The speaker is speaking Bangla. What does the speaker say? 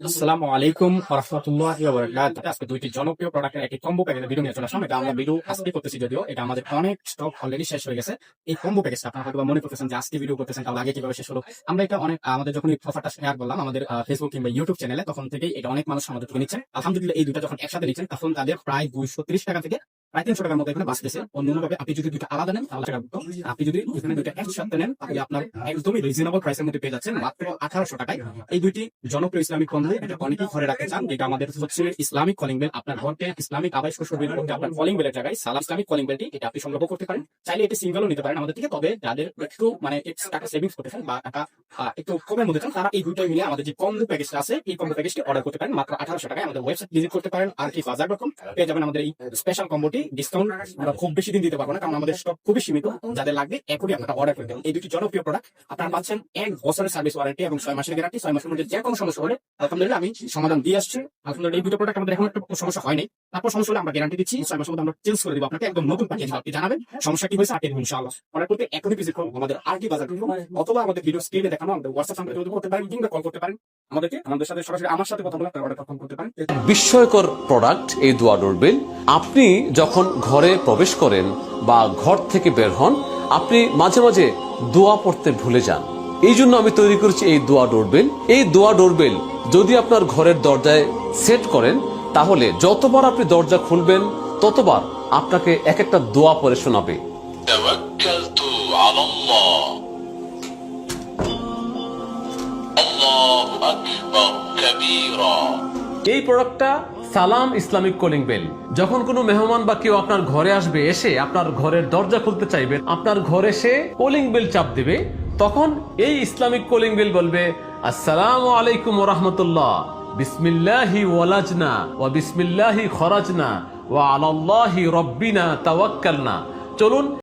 আলাইকুম দুইটি ভিডিও ভিডিও এটা আমাদের অনেক স্টক অলরেডি শেষ হয়ে গেছে। এই কম্বো যে ভিডিও আগে কীভাবে শেষ হলো? আমরা এটা অনেক আমাদের যখন আমাদের ফেসবুক ইউটিউব চ্যানেলে তখন থেকেই এটা অনেক মানুষ আমাদের থেকে নিচ্ছেন আলহামদুলিল্লাহ এই দুটো যখন একসাথে নিচ্ছেন তখন তাদের প্রায় দুইশো ত্রিশ টাকা থেকে দুটো দুটো ইসলামিক কলিং বেল আপনার ঘরকে ইসলামিক আবাস কলিং বেলের জায়গায় সালাম ইসলামিক কলিং বেলটি এটা আপনি সংগ্রহ করতে পারেন। চাইলে এটি সিঙ্গেলও নিতে পারেন আমাদের থেকে, তবে যাদের একটু মানে টাকা সেভিংস করতে চান বা টাকা একটু কমের মধ্যে চান, তারা এই দুইটাই মিলে আমাদের যে কম্বো প্যাকেজটা আছে, এই কম্বো প্যাকেজটি অর্ডার করতে পারেন। মাত্র আঠারোশো টাকায় আমাদের ওয়েবসাইট ভিজিট করতে পারেন আর কি বাজার রকম পেয়ে যাবেন আমাদের এই স্পেশাল কম্বোটি ডিসকাউন্ট আমরা খুব বেশি দিন দিতে পারব না, কারণ আমাদের স্টক খুবই সীমিত। যাদের লাগবে, এখনই আপনারা অর্ডার করে দেবেন। এই দুটি জনপ্রিয় প্রোডাক্ট আপনারা পাচ্ছেন এক বছরের সার্ভিস ওয়ারেন্টি এবং ছয় মাসের গ্যারান্টি ছয় মাসের মধ্যে যে কোনো সমস্যা হলে আলহামদুলিল্লাহ আমি সমাধান দিয়ে আসছি। আলহামদুলিল্লাহ এই দুটো প্রোডাক্ট আমাদের এখন একটু সমস্যা হয়নি তারপর সমস্যা হলে আমরা গ্যারান্টি দিচ্ছি ছয় মাসের মধ্যে আমরা চেঞ্জ করে দিব আপনাকে একদম নতুন পাঠিয়ে আপনি জানাবেন। সমস্যা কি হয়েছে আটকে দিব ইনশাআল্লাহ। অর্ডার করতে এখনই ভিজিট করুন আমাদের আর কি বাজার করুন অথবা আমাদের ভিডিও স্ক্রিনে দেখানো আমাদের হোয়াটসঅ্যাপ নাম্বারে যোগাযোগ করতে পারেন কিংবা কল করতে পারেন। আমাদেরকে আমাদের সাথে সরাসরি আমার সাথে কথা বলে আপনারা অর্ডার কনফার্ম করতে পারেন। বিস্ময়কর প্রোডাক্ট এই দোয়া ডোরবেল আপনি যখন ঘরে প্রবেশ করেন বা ঘর থেকে বের হন আপনি মাঝে মাঝে দোয়া পড়তে ভুলে যান। এই জন্য আমি তৈরি করেছি এই দোয়া ডোরবেল। এই দোয়া ডোরবেল যদি আপনার ঘরের দরজায় সেট করেন তাহলে যতবার আপনি দরজা খুলবেন ততবার আপনাকে এক একটা দোয়া পরে শোনাবে। এই প্রোডাক্টটা সালাম ইসলামিক কলিং বেল। যখন কোনো মেহমান বা কেউ আপনার ঘরে আসবে এসে আপনার ঘরের দরজা খুলতে চাইবে আপনার ঘরে সে কলিং বেল চাপ দেবে তখন এই ইসলামিক কলিং বেল বলবে, আসসালামু আলাইকুম রহমতুল্লাহ। বিসমিল্লাহি ওয়ালাজনা ওয়া বিসমিল্লাহি খরাজনা ওয়া আলাল্লাহি রব্বিনা তাওয়াক্কালনা। চলুন